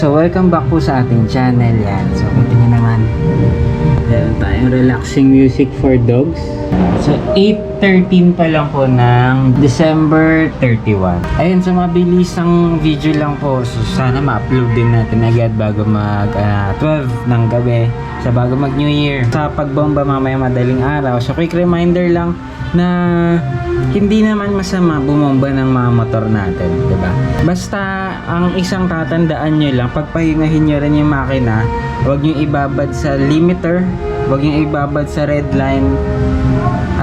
So welcome back po sa ating channel yan. So, relaxing music for dogs. So, 8.13 pa lang po ng December 31. Ayun, so mabilis ang video lang po. So, sana ma-upload din natin agad bago mag ah, 12 ng gabi. Sa bago mag New Year. Sa pagbomba mamaya madaling araw. So, quick reminder lang na hindi naman masama bumomba ng mga motor natin, 'di ba? Basta ang isang tatandaan nyo lang, pagpahingahin nyo rin yung makina, huwag nyo ibabad sa limiter, huwag nyo ibabad sa red line.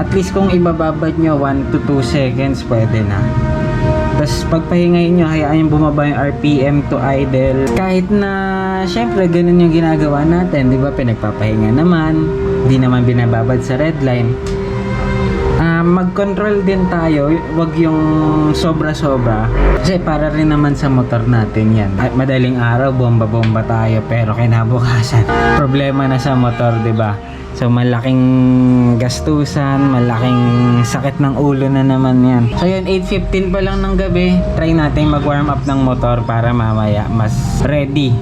At least kung ibababad nyo 1 to 2 seconds, pwede na. Tapos pagpahingahin nyo, hayaan yung bumaba yung RPM to idle. Kahit na, syempre, ganun yung ginagawa natin, di ba? Pinagpapahinga naman, di naman binababad sa red line. Mag-control din tayo, wag yung sobra-sobra. Kasi para rin naman sa motor natin yan. Ay, madaling araw, bomba-bomba tayo, pero kinabukasan, problema na sa motor, di ba? So, malaking gastusan, malaking sakit ng ulo na naman yan. So, yun, 8.15 pa lang ng gabi, try natin mag-warm up ng motor para mamaya mas ready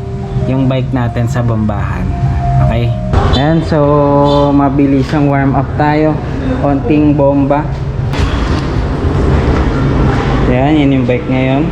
yung bike natin sa bombahan. Okay? Ayan, so mabilis ang warm up tayo. Konting bomba. Ayan, yun yung bike ngayon.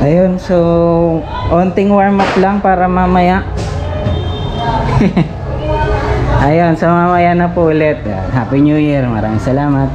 Ayun, so onting warm up lang para mamaya. Ayun, so mamaya na po ulit. Happy New Year. Maraming salamat.